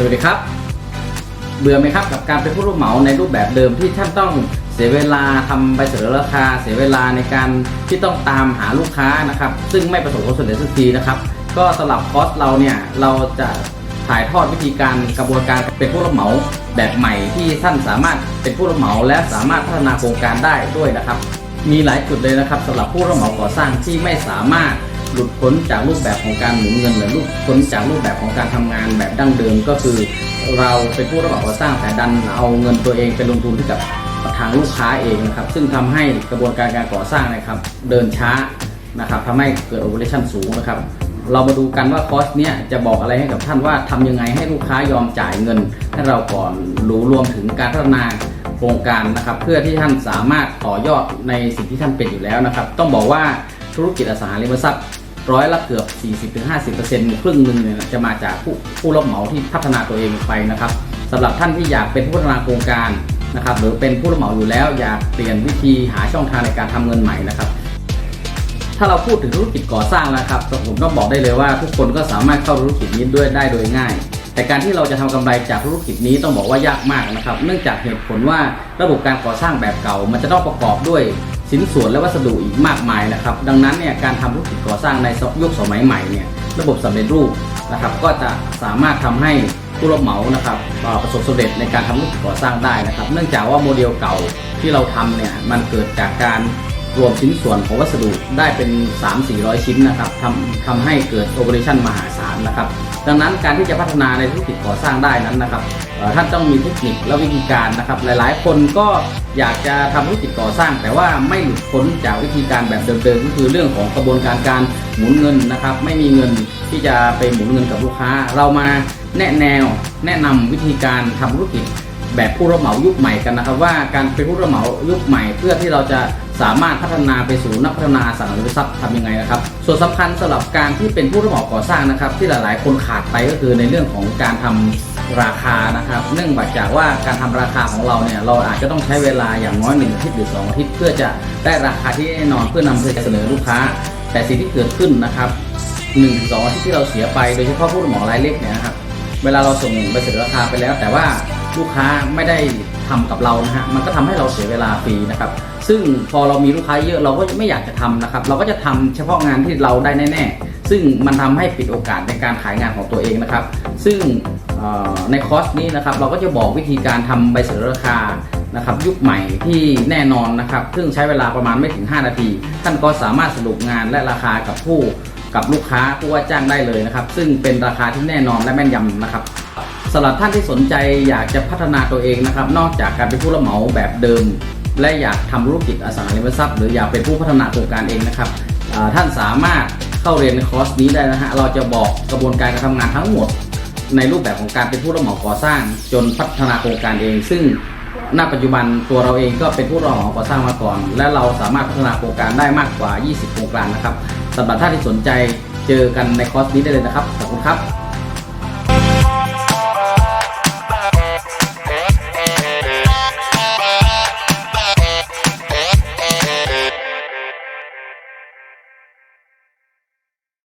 สวัสดีครับ เบื่อไหมครับกับการเป็นผู้รับเหมาในรูปแบบเดิมที่ท่านต้องเสียเวลาทำใบเสนอราคา เสียเวลาในการที่ต้องตามหาลูกค้านะครับ ซึ่งไม่ประสบความสำเร็จสักทีนะครับ ก็สำหรับคอร์สเราเนี่ยเราจะถ่ายทอดวิธีการกระบวนการเป็นผู้รับเหมาแบบใหม่ที่ท่านสามารถเป็นผู้รับเหมาและสามารถพัฒนาโครงการได้ด้วยนะครับ มีหลายจุดเลยนะครับสำหรับผู้รับเหมาก่อสร้างที่ไม่สามารถ หลุดพ้นจากรูปแบบของการหมุนเงินหรือรูปพ้นจากรูปแบบของการทำงานแบบดั้งเดิมก็คือ เราเป็นผู้รับเหมาก่อสร้างแต่ดันเอาเงินตัวเองไปลงทุนให้กับทางลูกค้าเองนะครับ ซึ่งทำให้กระบวนการการก่อสร้างนะครับเดินช้านะครับทำให้เกิดโอเปอเรชั่นสูงนะครับเรามาดูกันว่าคอร์สเนี้ยจะบอกอะไรให้กับท่านว่าทำยังไงให้ลูกค้ายอมจ่ายเงินให้เราก่อนรู้รวมถึงการพัฒนาโครงการนะครับ เพื่อที่ท่านสามารถต่อยอดในสิ่งที่ท่านเป็นอยู่แล้วนะครับ ต้องบอกว่าธุรกิจอสังหาริมทรัพย์ ร้อยละเกือบ 40-50%ครึ่งหนึ่งเนี่ยจะมาจากผู้ผู้รับเหมาที่พัฒนาตัวเองไปนะครับสำหรับท่านที่อยากเป็นผู้พัฒนาโครงการนะครับหรือเป็นผู้รับเหมาอยู่แล้วอยากเปลี่ยนวิธีหาช่องทางในการทำเงินใหม่นะครับ ถ้าเราพูดถึงธุรกิจก่อสร้างแล้วครับผมต้องบอกได้เลยว่า ทุกคนก็สามารถเข้าธุรกิจนี้ด้วยได้โดยง่าย แต่การที่เราจะทำกำไรจากธุรกิจนี้ต้องบอกว่ายากมากนะครับ เนื่องจากเหตุผลว่าระบบการก่อสร้างแบบเก่า มันจะต้องประกอบด้วย สินส่วนและวัสดุอีกมากมายนะครับ ดังนั้นเนี่ยการทำธุรกิจก่อสร้างในยุคสมัยใหม่เนี่ยระบบสำเร็จรูปนะครับ ก็จะสามารถทำให้ผู้รับเหมานะครับประสบสำเร็จในการทำธุรกิจก่อสร้างได้นะครับ เนื่องจากว่าโมเดลเก่าที่เราทำเนี่ยมันเกิดจากการรวมชิ้นส่วนของวัสดุได้เป็น 3-400 ชิ้นนะครับทำทำให้เกิดโอเปอเรชั่นมหาศาลนะครับ ดังนั้นการที่จะพัฒนาในธุรกิจก่อสร้างได้นั้นนะครับท่านต้องมีเทคนิคและวิธีการนะครับ หลายๆ คนก็อยากจะทำธุรกิจก่อสร้าง แต่ว่าไม่หลุดพ้นจากวิธีการแบบเดิมๆก็คือเรื่องของกระบวนการการหมุนเงินนะครับ ไม่มีเงินที่จะไปหมุนเงินกับลูกค้า เรามาแนะแนวแนะนำวิธีการทำธุรกิจ แบบผู้รับเหมายุคใหม่กันนะครับ ว่าการเป็นผู้รับเหมายุคใหม่ เพื่อที่เราจะสามารถพัฒนาไปสู่นักพัฒนาสังหาริมทรัพย์ทำยังไงนะครับ ส่วนสำคัญสำหรับการที่เป็นผู้รับเหมาก่อสร้างนะครับ ที่หลาย ๆ คนขาดไปก็คือในเรื่องของการทำราคานะครับ เนื่องมาจากว่าการทำราคาของเราเนี่ยเราอาจจะต้องใช้เวลาอย่างน้อยหนึ่งอาทิตย์หรือสองอาทิตย์เพื่อจะได้ราคาที่แน่นอนเพื่อนำไปเสนอลูกค้า แต่สิ่งที่เกิดขึ้นนะครับหนึ่งสองอาทิตย์ที่เราเสียไปโดยเฉพาะผู้รับเหมารายเล็กเนี่ยนะครับเวลาเราส่งใบเสนอราคาไปแล้ว แต่ว่า ลูกค้าไม่ได้ทำกับเรานะฮะมันก็ทำให้เราเสียเวลาฟรีนะครับ ซึ่งพอเรามีลูกค้าเยอะเราก็ไม่อยากจะทำนะครับ เราก็จะทำเฉพาะงานที่เราได้แน่ ๆ ซึ่งมันทำให้ปิดโอกาสในการขายงานของตัวเองนะครับ ซึ่งในคอร์สนี้นะครับเราก็จะบอกวิธีการทำใบเสนอราคานะครับยุคใหม่ที่แน่นอนนะครับ ซึ่งใช้เวลาประมาณไม่ถึง 5 นาที ท่านก็สามารถสรุปงานและราคากับผู้กับลูกค้าผู้ว่าจ้างได้เลยนะครับ ซึ่งเป็นราคาที่แน่นอนและแม่นยำนะครับ สำหรับท่านที่สนใจอยากจะพัฒนาตัวเองนะครับ นอกจากการเป็นผู้รับเหมาแบบเดิม และอยากทำธุรกิจอสังหาริมทรัพย์ หรืออยากเป็นผู้พัฒนาโครงการเองนะครับท่านสามารถเข้าเรียนในคอร์สนี้ได้นะฮะเราจะบอกกระบวนการการทำงานทั้งหมด ในรูปแบบของการเป็นผู้รับเหมาก่อสร้าง จนพัฒนาโครงการเอง ซึ่งณปัจจุบันตัวเราเองก็เป็นผู้รับเหมาก่อสร้างมาก่อน และเราสามารถพัฒนาโครงการได้มากกว่า 20 โครงการนะครับสำหรับท่านที่สนใจเจอกันในคอร์สนี้ได้เลยนะครับขอบคุณครับ